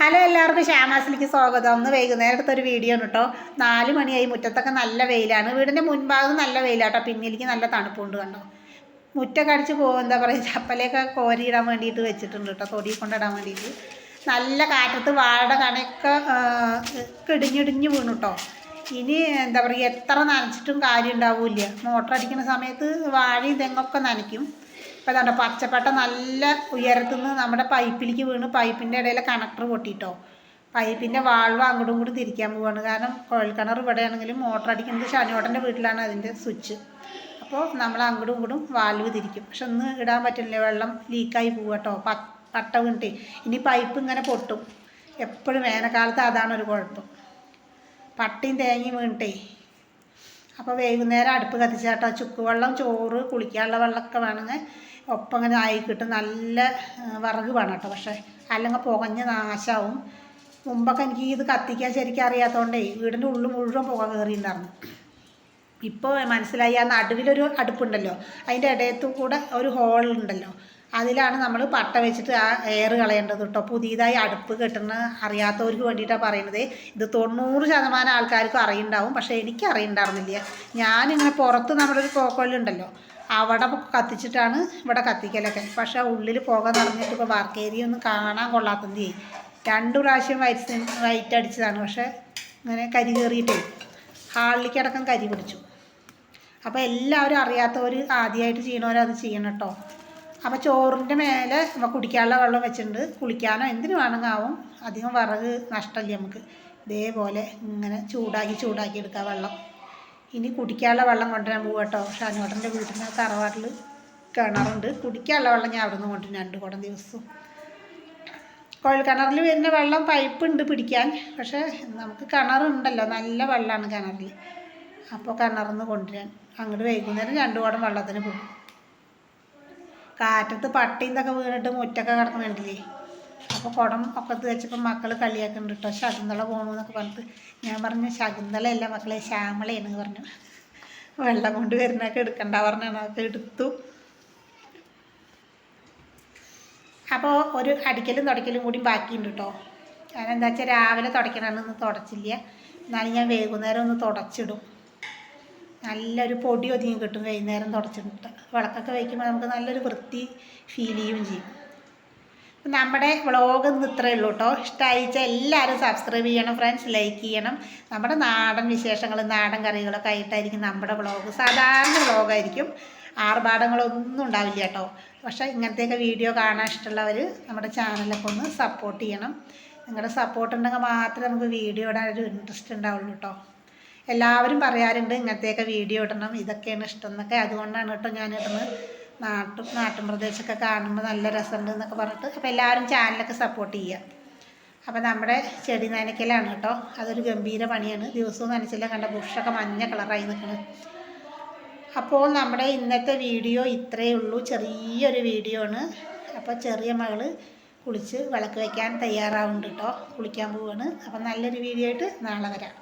Hello എല്ലാവർക്കും ശ്യാമാസിലേക്ക് സ്വാഗതം. ഒന്ന് വൈകുന്നേരത്തെ ഒരു വീഡിയോ ആണ് കേട്ടോ നാല് മണിയായി. മുറ്റത്തൊക്കെ നല്ല വെയിലാണ്. വീടിന്റെ മുൻഭാഗം നല്ല വെയിലാട്ടോ. പിന്നിലേക്ക് നല്ല തണുപ്പുണ്ട് കണ്ടോ. മുറ്റൊക്കെ അടിച്ച് പോകും എന്താ പറയുക ചപ്പലയൊക്കെ കോരിയിടാൻ വേണ്ടിയിട്ട് വെച്ചിട്ടുണ്ട് കേട്ടോ തൊടി കൊണ്ടിടാൻ വേണ്ടിയിട്ട്. നല്ല കാറ്റത്ത് വാഴയുടെ കണയൊക്കെ കിടിഞ്ഞിടിഞ്ഞ് വീണു കേട്ടോ ഇനി എന്താ പറയുക എത്ര നനച്ചിട്ടും കാര്യം ഉണ്ടാവില്ല മോട്ടർ അടിക്കുന്ന സമയത്ത് വാഴയും തെങ്ങൊക്കെ നനയ്ക്കും. ഇപ്പം അതാണ്ടോ പച്ചപ്പട്ട നല്ല ഉയരത്തു നിന്ന് നമ്മുടെ പൈപ്പിലേക്ക് വീണ് പൈപ്പിന്റെ ഇടയിലെ കണക്ടർ പൊട്ടിയിട്ടോ പൈപ്പിന്റെ വാൾവ് അങ്ങോട്ടും ഇങ്ങോട്ടും തിരിക്കാൻ പോവാണ്. കാരണം കുഴൽക്കിണർ ഇവിടെയാണെങ്കിലും മോട്ടർ അടിക്കുന്നത് ഷനിയോട്ടന്റെ വീട്ടിലാണ് അതിന്റെ സ്വിച്ച് അപ്പോൾ നമ്മൾ അങ്ങോട്ടും ഇങ്ങോട്ടും വാൽവ് തിരിക്കും. പക്ഷെ ഒന്ന് ഇടാൻ പറ്റില്ല? വെള്ളം ലീക്കായി പോവുക കേട്ടോ പട്ട വീണിട്ടേ. ഇനി പൈപ്പ് ഇങ്ങനെ പൊട്ടും. എപ്പോഴും വേനൽക്കാലത്ത് അതാണ് ഒരു കുഴപ്പം. പട്ടിയും തേങ്ങയും വീണിട്ടേ. അപ്പോൾ വൈകുന്നേരം അടുപ്പ് കത്തിച്ചാട്ടോ. ചുക്ക് വെള്ളം ചോറ് കുളിക്കാനുള്ള വെള്ളമൊക്കെ വേണമെങ്കിൽ ഒപ്പം ഇങ്ങനെ ആയി കിട്ടും നല്ല വിറക് വേണം കേട്ടോ. പക്ഷേ അല്ലെങ്കിൽ പുകഞ്ഞ് നാശാവും. മുമ്പൊക്കെ എനിക്ക് ഇത് കത്തിക്കാൻ ശരിക്കും അറിയാത്തതുകൊണ്ടേ വീടിന്റെ ഉള്ളിൽ മുഴുവൻ പുക കയറിയിട്ടുണ്ടായിരുന്നു ഇപ്പോൾ മനസ്സിലായി ആ നടുവിലൊരു അടുപ്പുണ്ടല്ലോ. അതിന്റെ ഇടയത്തു കൂടെ ഒരു ഹോൾ ഉണ്ടല്ലോ അതിലാണ് നമ്മൾ പട്ട വെച്ചിട്ട് ആ എയർ കളയേണ്ടത് കേട്ടോ പുതിയതായി അടുപ്പ് കെട്ടുന്ന അറിയാത്തവർക്ക് വേണ്ടിയിട്ടാണ് പറയുന്നത്. ഇത് തൊണ്ണൂറ് ശതമാനം ആൾക്കാർക്കും അറിയുണ്ടാവും. പക്ഷേ എനിക്ക് അറിയുണ്ടായിരുന്നില്ല. ഞാനിങ്ങനെ പുറത്ത് നമ്മുടെ ഒരു പോക്കോലുണ്ടല്ലോ അവിടെ കത്തിച്ചിട്ടാണ് ഇവിടെ കത്തിക്കലൊക്കെ. പക്ഷേ ഉള്ളിൽ പുക നിറഞ്ഞിട്ട് ഇപ്പോൾ വർക്ക് ഏരിയ ഒന്നും കാണാൻ കൊള്ളാത്തതേ. രണ്ട് പ്രാവശ്യം വൈറ്റ് വൈറ്റ് അടിച്ചതാണ്. പക്ഷേ ഇങ്ങനെ കരി കയറിയിട്ടേ ഹാളിലേക്കടക്കം കരി പിടിച്ചു. അപ്പോൾ എല്ലാവരും അറിയാത്തവർ ആദ്യമായിട്ട് ചെയ്യണവരത് ചെയ്യണം കേട്ടോ അപ്പോൾ ചോറിന്റെ മേലെ കുടിക്കാനുള്ള വെള്ളം വെച്ചിട്ടുണ്ട്. കുളിക്കാനോ എന്തിനു വേണമെങ്കിൽ ആവും അധികം വിറക് നഷ്ടമല്ലേ നമുക്ക്. ഇതേപോലെ ഇങ്ങനെ ചൂടാക്കി ചൂടാക്കി എടുക്കുക വെള്ളം. ഇനി കുടിക്കാനുള്ള വെള്ളം കൊണ്ടുവരാൻ പോകും കേട്ടോ. ഷാനോട്ടന്റെ വീട്ടിൽ നിന്ന് തറവാട്ടിൽ കിണറുണ്ട്. കുടിക്കാനുള്ള വെള്ളം ഞാൻ അവിടെ നിന്ന് കൊണ്ടുവരും രണ്ട് കുടം ദിവസവും കുഴൽ കിണറിൽ വരുന്ന വെള്ളം പൈപ്പ് ഉണ്ട് പിടിക്കാൻ. പക്ഷേ നമുക്ക് കിണറുണ്ടല്ലോ. നല്ല വെള്ളമാണ് കിണറിൽ. അപ്പോൾ കിണറിൽ നിന്ന് കൊണ്ടുവരാൻ. അങ്ങോട്ട് വൈകുന്നേരം രണ്ട് കുടം വെള്ളത്തിന് പോകും. കാറ്റത്ത് പട്ടിയും ഇതൊക്കെ വീണിട്ട് മുറ്റൊക്കെ കിടക്കുന്നുണ്ടല്ലേ അപ്പോൾ കുടം ഒക്കത്ത് വെച്ചപ്പോൾ മക്കൾ കളിയാക്കുന്നുണ്ട് കേട്ടോ ശകുന്തള പോകണു എന്നൊക്കെ പറഞ്ഞിട്ട് ഞാൻ പറഞ്ഞു ശകുന്തളയല്ല മക്കളെ ശ്യാമളയാണ് പറഞ്ഞു. വെള്ളം കൊണ്ട് വരുന്നൊക്കെ എടുക്കണ്ട പറഞ്ഞാണ് അതൊക്കെ എടുത്തു. അപ്പോൾ ഒരു അടിക്കലും തുടയ്ക്കലും കൂടി ബാക്കിയുണ്ട് കേട്ടോ കാരണം എന്താ വെച്ചാൽ രാവിലെ തുടയ്ക്കണമെന്ന് തുടച്ചില്ല. എന്നാലും ഞാൻ വൈകുന്നേരം ഒന്ന് തുടച്ചിടും. നല്ലൊരു പൊടി ഒതുങ്ങി കിട്ടും വൈകുന്നേരം തുടച്ചിട്ട്. വിളക്കൊക്കെ വയ്ക്കുമ്പോൾ നമുക്ക് നല്ലൊരു വൃത്തി ഫീൽ ചെയ്യുകയും ചെയ്യും. നമ്മുടെ വ്ളോഗ് ഇന്ന് ഇത്രയേ ഉള്ളൂ കേട്ടോ ഇഷ്ടമായിച്ച എല്ലാവരും സബ്സ്ക്രൈബ് ചെയ്യണം ഫ്രണ്ട്സ് ലൈക്ക് ചെയ്യണം. നമ്മുടെ നാടൻ വിശേഷങ്ങൾ നാടൻ കറികളൊക്കെ ആയിട്ടായിരിക്കും നമ്മുടെ വ്ളോഗ് സാധാരണ വ്ളോഗായിരിക്കും ആർഭാടങ്ങളൊന്നും ഉണ്ടാവില്ല കേട്ടോ പക്ഷേ ഇങ്ങനത്തെയൊക്കെ വീഡിയോ കാണാൻ ഇഷ്ടമുള്ളവർ നമ്മുടെ ചാനലൊക്കെ ഒന്ന് സപ്പോർട്ട് ചെയ്യണം. നിങ്ങളുടെ സപ്പോർട്ട് ഉണ്ടെങ്കിൽ മാത്രമേ നമുക്ക് വീഡിയോ ഇടാൻ ഒരു ഇൻട്രസ്റ്റ് ഉണ്ടാവുള്ളൂ കേട്ടോ എല്ലാവരും പറയാറുണ്ട് ഇങ്ങനത്തെയൊക്കെ വീഡിയോ ഇടണം ഇതൊക്കെയാണ് ഇഷ്ടം എന്നൊക്കെ. അതുകൊണ്ടാണ് കേട്ടോ ഞാൻ ഇടുന്നത്. നാട്ടും നാട്ടും പ്രദേശമൊക്കെ കാണുമ്പോൾ നല്ല രസമുണ്ട് എന്നൊക്കെ പറഞ്ഞിട്ട് അപ്പോൾ എല്ലാവരും ചാനലൊക്കെ സപ്പോർട്ട് ചെയ്യുക അപ്പോൾ നമ്മുടെ ചെടി നനയ്ക്കലാണ് കേട്ടോ. അതൊരു ഗംഭീര പണിയാണ്. ദിവസവും നനച്ചില്ല കണ്ട ബുഷൊക്കെ മഞ്ഞ കളറായി നിൽക്കുന്നത് അപ്പോൾ നമ്മുടെ ഇന്നത്തെ വീഡിയോ ഇത്രയേ ഉള്ളൂ. ചെറിയൊരു വീഡിയോ ആണ്. അപ്പോൾ ചെറിയ മകൾ കുളിച്ച് വിളക്ക് വയ്ക്കാൻ തയ്യാറാവുന്നുണ്ട് കേട്ടോ. കുളിക്കാൻ പോവാണ്. അപ്പം നല്ലൊരു വീഡിയോ ആയിട്ട് നാളെ വരാം.